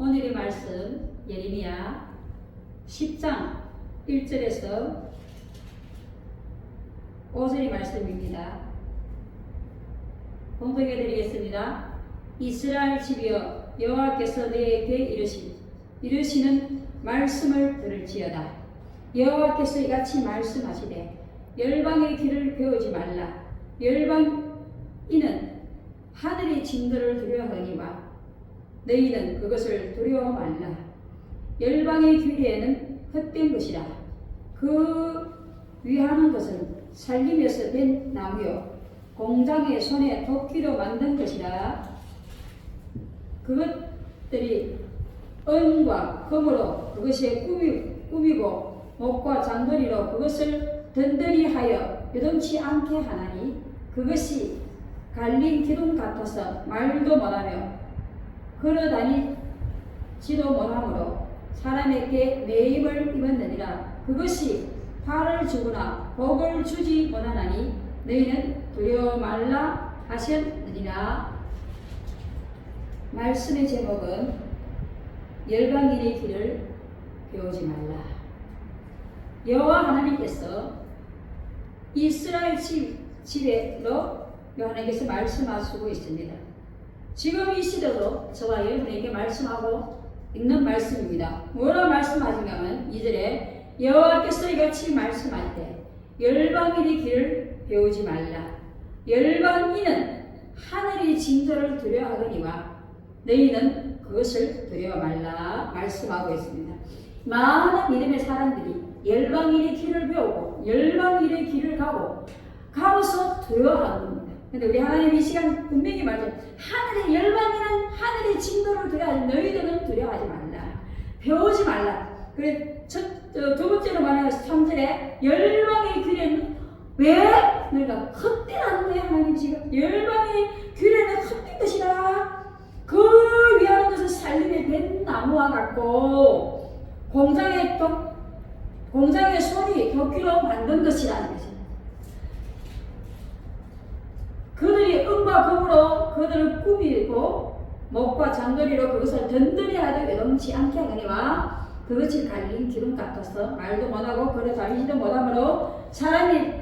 오늘의 말씀 예레미야 10장 1절에서 5절의 말씀입니다. 공독해 드리겠습니다. 이스라엘 집이여 여호와께서 내게 이르시 이르시는 말씀을 들을지어다. 여호와께서 이같이 말씀하시되 열방의 길을 배우지 말라. 열방이는 하늘의 징조를 두려워하니와 너희는 그것을 두려워 말라. 열방의 규례에는 헛된 것이라. 그 위하는 것은 살림에서 된 나무요. 공장의 손에 도끼로 만든 것이라. 그것들이 은과 금으로 그것이 꾸미, 꾸미고 목과 장도리로 그것을 든든히 하여 요동치 않게 하나니 그것이 갈린 기둥 같아서 말도 못하며 걸어다니지도 못하므로 사람에게 매임을 입었느니라. 그것이 화를 주거나 복을 주지 못하나니 너희는 두려워 말라 하셨느니라. 말씀의 제목은 열방인의 길을 배우지 말라. 여호와 하나님께서 이스라엘 집, 집에로 요한에게서 말씀하시고 있습니다. 지금 이 시대도 저와 여러분에게 말씀하고 있는 말씀입니다. 뭐라 말씀하신가면 이절에 여호와께서 이같이 말씀할 때 열방인의 길을 배우지 말라. 열방인은 하늘의 징조를 두려워하거니와 너희는 그것을 두려워 말라 말씀하고 있습니다. 많은 믿음의 사람들이 열방인의 길을 배우고 열방인의 길을 가고 가면서 두려워하는. 근데 우리 하나님 이 시간 분명히 말씀 하늘의 열방이는 하늘의 징도를 두려워하지 너희들은 두려워하지 말라. 배우지 말라. 그래 첫, 어, 두 번째로 말하는 3절에 열방의 규례는 왜 너희가 헛되라는 거야 하나님 지금 열방의 규례는 헛된 것이라 그 위하는 것은 살림의 된 나무와 같고 공장의 도, 공장의 손이 도끼로 만든 것이라는 거죠. 그들이 은과 금으로 그들을 꾸미고 목과 장도리로 그것을 든든히 하되 외동치 않게 하거니와 그것이 갈린 기름 같아서 말도 못하고 걸어 다니지도 못하므로 사람이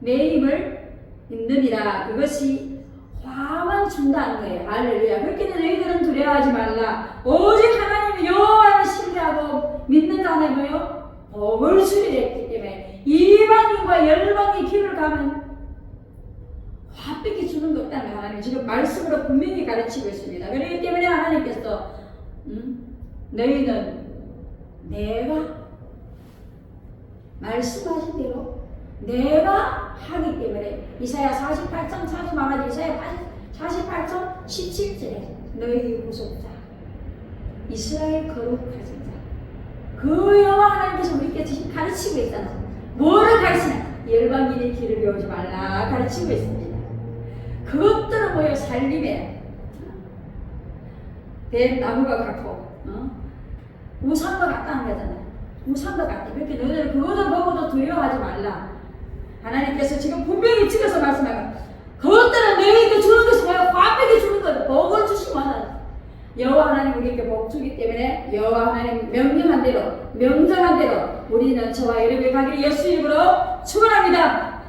매임을 힘드니라. 그것이 화만 준다는 거예요. 할렐루야. 그렇기 때문에 너희들은 두려워하지 말라. 오직 하나님 여호와를 신뢰하고 믿는 자는 뭐요? 복을 주리랬기 때문에 이방인과 열방의 길을 가면 화백이 주는 것 없다는 하나님 지금 말씀으로 분명히 가르치고 있습니다. 그렇기 때문에 하나님께서 음, 너희는 내가 말씀하신 대로 내가 하기 때문에 이사야 48장 사주 말하지 이사야 48장 17절에 너희 구속자 이스라엘 거룩하신 자 그 여호와 하나님께서 우리께 가르치고 있잖아. 뭐를 가르치나? 열방인의 길을 배우지 말라 가르치고 있습니다. 그것들은 뭐예요? 살림에 된 나무가 같고 어? 우상과 같다는 거잖아요. 우상과 같다. 그렇게 너희들 그것을 보고도 두려워하지 말라. 하나님께서 지금 분명히 찍어서 말씀하고 그것들은 너희에게 주는 것이 뭐야? 과백이 주는 것, 복을 주시면 여호와 하나님 우리에게 복 주기 때문에 여호와 하나님 명령한 대로 명령한 대로 우리는 저와 여러분의 가기를 예수 이름으로 축원합니다.